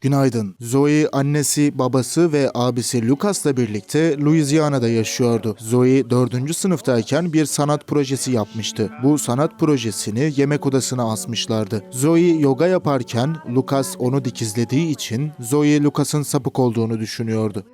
Günaydın. Zoe annesi, babası ve abisi Lucas'la birlikte Louisiana'da yaşıyordu. Zoe 4. sınıftayken bir sanat projesi yapmıştı. Bu sanat projesini yemek odasına asmışlardı. Zoe yoga yaparken Lucas onu dikizlediği için Zoe Lucas'ın sapık olduğunu düşünüyordu.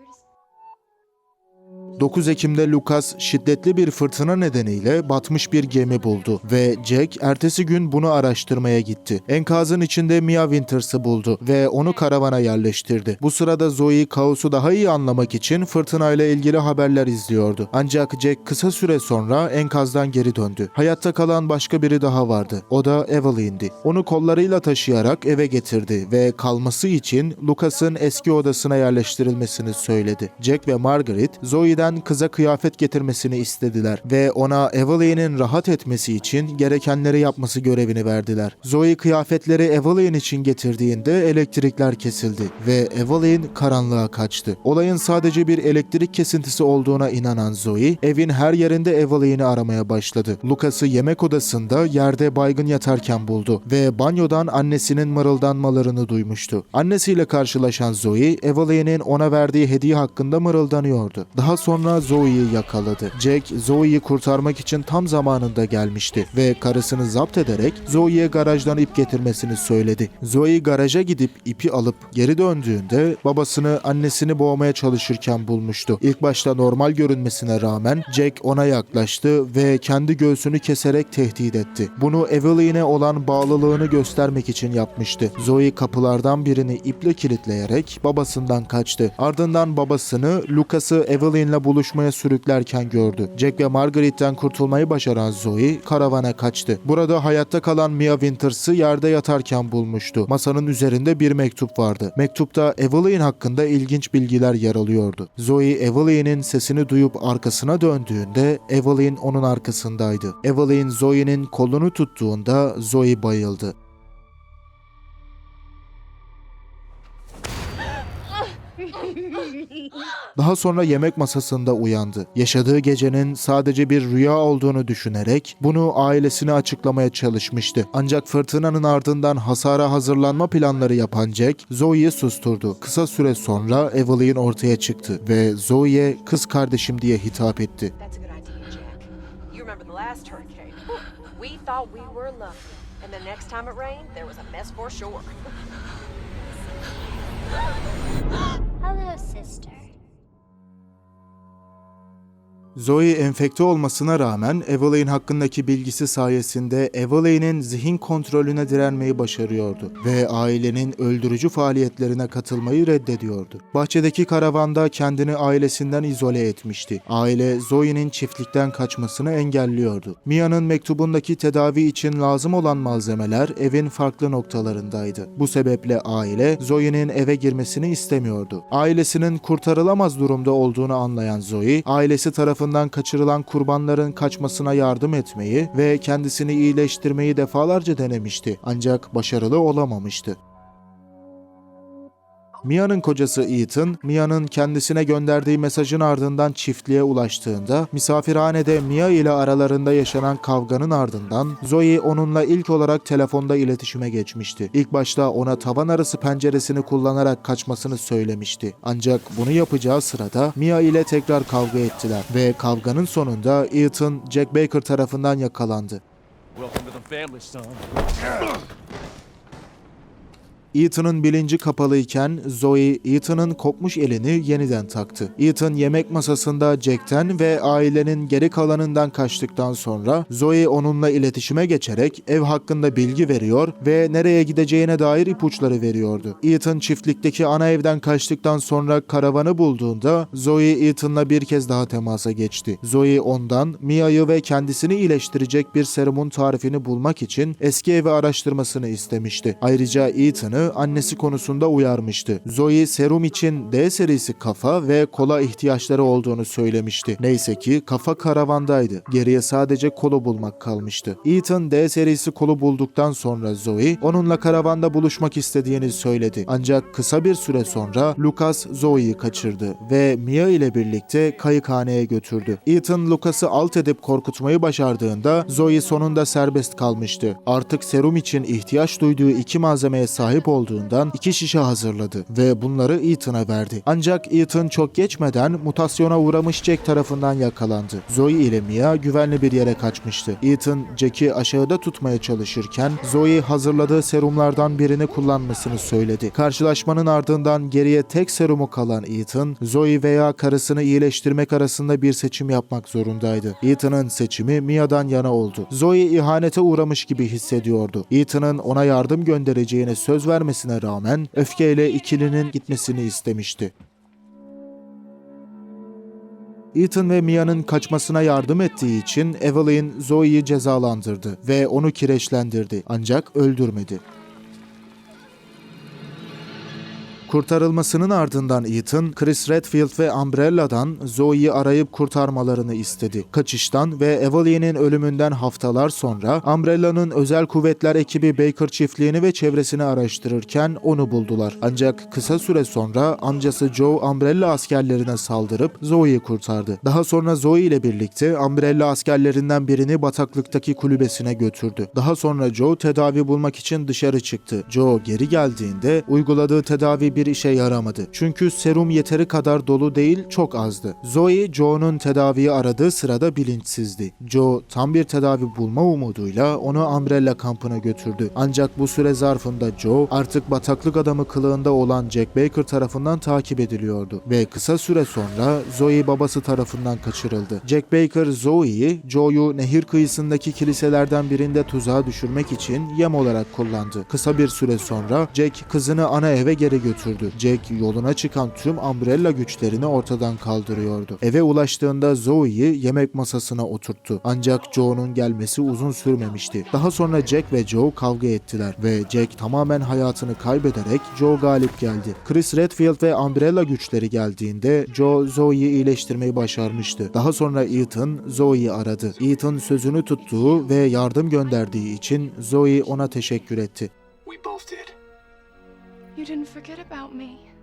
9 Ekim'de Lucas şiddetli bir fırtına nedeniyle batmış bir gemi buldu ve Jack ertesi gün bunu araştırmaya gitti. Enkazın içinde Mia Winters'ı buldu ve onu karavana yerleştirdi. Bu sırada Zoe kaosu daha iyi anlamak için fırtınayla ilgili haberler izliyordu. Ancak Jack kısa süre sonra enkazdan geri döndü. Hayatta kalan başka biri daha vardı. O da Evelyn'di. Onu kollarıyla taşıyarak eve getirdi ve kalması için Lucas'ın eski odasına yerleştirilmesini söyledi. Jack ve Margaret Zoe'den kıza kıyafet getirmesini istediler ve ona Evelyn'in rahat etmesi için gerekenleri yapması görevini verdiler. Zoe kıyafetleri Evelyn için getirdiğinde elektrikler kesildi ve Evelyn karanlığa kaçtı. Olayın sadece bir elektrik kesintisi olduğuna inanan Zoe, evin her yerinde Evelyn'i aramaya başladı. Lucas'ı yemek odasında yerde baygın yatarken buldu ve banyodan annesinin mırıldanmalarını duymuştu. Annesiyle karşılaşan Zoe, Evelyn'in ona verdiği hediye hakkında mırıldanıyordu. Daha sonra Zoe'yi yakaladı. Jack, Zoe'yi kurtarmak için tam zamanında gelmişti ve karısını zapt ederek Zoe'ye garajdan ip getirmesini söyledi. Zoe garaja gidip ipi alıp geri döndüğünde babasını annesini boğmaya çalışırken bulmuştu. İlk başta normal görünmesine rağmen Jack ona yaklaştı ve kendi göğsünü keserek tehdit etti. Bunu Evelyn'e olan bağlılığını göstermek için yapmıştı. Zoe kapılardan birini iple kilitleyerek babasından kaçtı. Ardından babasını Lucas'ı Evelyn'le buluşmaya sürüklerken gördü. Jack ve Margaret'ten kurtulmayı başaran Zoe karavana kaçtı. Burada hayatta kalan Mia Winters'ı yerde yatarken bulmuştu. Masanın üzerinde bir mektup vardı. Mektupta Evelyn hakkında ilginç bilgiler yer alıyordu. Zoe Evelyn'in sesini duyup arkasına döndüğünde Evelyn onun arkasındaydı. Evelyn Zoe'nin kolunu tuttuğunda Zoe bayıldı. Daha sonra yemek masasında uyandı. Yaşadığı gecenin sadece bir rüya olduğunu düşünerek bunu ailesine açıklamaya çalışmıştı. Ancak fırtınanın ardından hasara hazırlanma planları yapan Jack, Zoe'yi susturdu. Kısa süre sonra Evelyn ortaya çıktı ve Zoe'ye kız kardeşim diye hitap etti. Hello, sister. Zoe enfekte olmasına rağmen Evelyn hakkındaki bilgisi sayesinde Evelyn'in zihin kontrolüne direnmeyi başarıyordu ve ailenin öldürücü faaliyetlerine katılmayı reddediyordu. Bahçedeki karavanda kendini ailesinden izole etmişti. Aile Zoe'nin çiftlikten kaçmasını engelliyordu. Mia'nın mektubundaki tedavi için lazım olan malzemeler evin farklı noktalarındaydı. Bu sebeple aile Zoe'nin eve girmesini istemiyordu. Ailesinin kurtarılamaz durumda olduğunu anlayan Zoe, ailesi tarafından kaçırılan kurbanların kaçmasına yardım etmeyi ve kendisini iyileştirmeyi defalarca denemişti ancak başarılı olamamıştı. Mia'nın kocası Ethan, Mia'nın kendisine gönderdiği mesajın ardından çiftliğe ulaştığında, misafirhanede Mia ile aralarında yaşanan kavganın ardından Zoe onunla ilk olarak telefonda iletişime geçmişti. İlk başta ona tavan arası penceresini kullanarak kaçmasını söylemişti. Ancak bunu yapacağı sırada Mia ile tekrar kavga ettiler ve kavganın sonunda Ethan, Jack Baker tarafından yakalandı. Welcome to the family, son. Ethan'ın bilinci kapalıyken Zoe Ethan'ın kopmuş elini yeniden taktı. Ethan yemek masasında Jack'ten ve ailenin geri kalanından kaçtıktan sonra Zoe onunla iletişime geçerek ev hakkında bilgi veriyor ve nereye gideceğine dair ipuçları veriyordu. Ethan çiftlikteki ana evden kaçtıktan sonra karavanı bulduğunda Zoe Ethan'la bir kez daha temasa geçti. Zoe ondan Mia'yı ve kendisini iyileştirecek bir serumun tarifini bulmak için eski evi araştırmasını istemişti. Ayrıca Ethan'ı annesi konusunda uyarmıştı. Zoe serum için D serisi kafa ve kola ihtiyaçları olduğunu söylemişti. Neyse ki kafa karavandaydı. Geriye sadece kolu bulmak kalmıştı. Ethan D serisi kolu bulduktan sonra Zoe onunla karavanda buluşmak istediğini söyledi. Ancak kısa bir süre sonra Lucas Zoe'yi kaçırdı ve Mia ile birlikte kayıkhaneye götürdü. Ethan Lucas'ı alt edip korkutmayı başardığında Zoe sonunda serbest kalmıştı. Artık serum için ihtiyaç duyduğu iki malzemeye sahip olduğundan iki şişe hazırladı ve bunları Ethan'a verdi. Ancak Ethan çok geçmeden mutasyona uğramış Jack tarafından yakalandı. Zoe ile Mia güvenli bir yere kaçmıştı. Ethan Jack'i aşağıda tutmaya çalışırken Zoe hazırladığı serumlardan birini kullanmasını söyledi. Karşılaşmanın ardından geriye tek serumu kalan Ethan, Zoe veya karısını iyileştirmek arasında bir seçim yapmak zorundaydı. Ethan'ın seçimi Mia'dan yana oldu. Zoe ihanete uğramış gibi hissediyordu. Ethan'ın ona yardım göndereceğine söz vermesine rağmen öfkeyle ikilinin gitmesini istemişti. Ethan ve Mia'nın kaçmasına yardım ettiği için Evelyn Zoe'yi cezalandırdı ve onu kireçlendirdi ancak öldürmedi. Kurtarılmasının ardından Ethan, Chris Redfield ve Umbrella'dan Zoe'yi arayıp kurtarmalarını istedi. Kaçıştan ve Evelyn'in ölümünden haftalar sonra Umbrella'nın özel kuvvetler ekibi Baker çiftliğini ve çevresini araştırırken onu buldular. Ancak kısa süre sonra amcası Joe Umbrella askerlerine saldırıp Zoe'yi kurtardı. Daha sonra Zoe ile birlikte Umbrella askerlerinden birini bataklıktaki kulübesine götürdü. Daha sonra Joe tedavi bulmak için dışarı çıktı. Joe geri geldiğinde uyguladığı tedavi bir işe yaramadı. Çünkü serum yeteri kadar dolu değil, çok azdı. Zoe, Joe'nun tedaviyi aradığı sırada bilinçsizdi. Joe tam bir tedavi bulma umuduyla onu Umbrella kampına götürdü. Ancak bu süre zarfında Joe artık bataklık adamı kılığında olan Jack Baker tarafından takip ediliyordu. Ve kısa süre sonra Zoe babası tarafından kaçırıldı. Jack Baker Zoe'yi Joe'yu nehir kıyısındaki kiliselerden birinde tuzağa düşürmek için yem olarak kullandı. Kısa bir süre sonra Jack kızını ana eve geri götürdü. Jack yoluna çıkan tüm Umbrella güçlerini ortadan kaldırıyordu. Eve ulaştığında Zoe'yi yemek masasına oturttu. Ancak Joe'nun gelmesi uzun sürmemişti. Daha sonra Jack ve Joe kavga ettiler ve Jack tamamen hayatını kaybederek Joe galip geldi. Chris Redfield ve Umbrella güçleri geldiğinde Joe Zoe'yi iyileştirmeyi başarmıştı. Daha sonra Ethan Zoe'yi aradı. Ethan sözünü tuttuğu ve yardım gönderdiği için Zoe ona teşekkür etti. You didn't forget about me.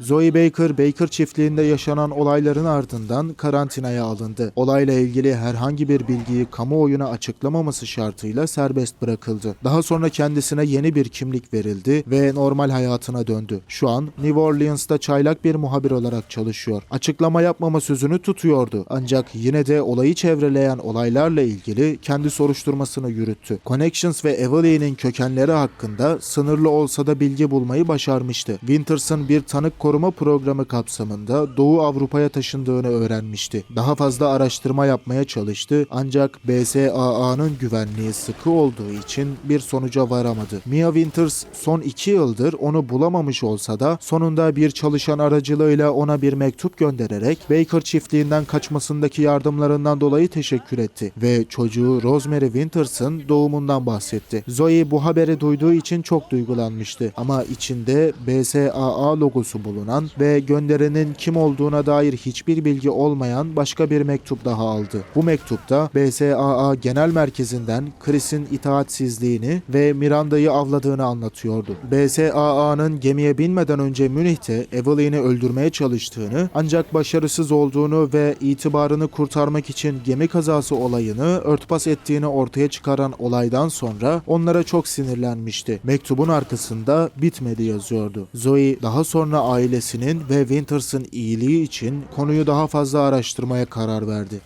Zoe Baker, Baker çiftliğinde yaşanan olayların ardından karantinaya alındı. Olayla ilgili herhangi bir bilgiyi kamuoyuna açıklamaması şartıyla serbest bırakıldı. Daha sonra kendisine yeni bir kimlik verildi ve normal hayatına döndü. Şu an New Orleans'ta çaylak bir muhabir olarak çalışıyor. Açıklama yapmama sözünü tutuyordu. Ancak yine de olayı çevreleyen olaylarla ilgili kendi soruşturmasını yürüttü. Connections ve Evelyn'in kökenleri hakkında sınırlı olsa da bilgi bulmayı başarmıştı. Winters'ın bir tanık koruma programı kapsamında Doğu Avrupa'ya taşındığını öğrenmişti. Daha fazla araştırma yapmaya çalıştı ancak BSAA'nın güvenliği sıkı olduğu için bir sonuca varamadı. Mia Winters son iki yıldır onu bulamamış olsa da sonunda bir çalışan aracılığıyla ona bir mektup göndererek Baker çiftliğinden kaçmasındaki yardımlarından dolayı teşekkür etti ve çocuğu Rosemary Winters'ın doğumundan bahsetti. Zoe bu haberi duyduğu için çok duygulanmıştı ama içinde BSAA logosu bulunan ve gönderenin kim olduğuna dair hiçbir bilgi olmayan başka bir mektup daha aldı. Bu mektupta BSAA Genel Merkezi'nden Chris'in itaatsizliğini ve Miranda'yı avladığını anlatıyordu. BSAA'nın gemiye binmeden önce Münih'te Evelyn'i öldürmeye çalıştığını ancak başarısız olduğunu ve itibarını kurtarmak için gemi kazası olayını örtbas ettiğini ortaya çıkaran olaydan sonra onlara çok sinirlenmişti. Mektubun arkasında bitmedi yazıyordu. Zoe daha sonra ailesinin ve Winters'ın iyiliği için konuyu daha fazla araştırmaya karar verdi.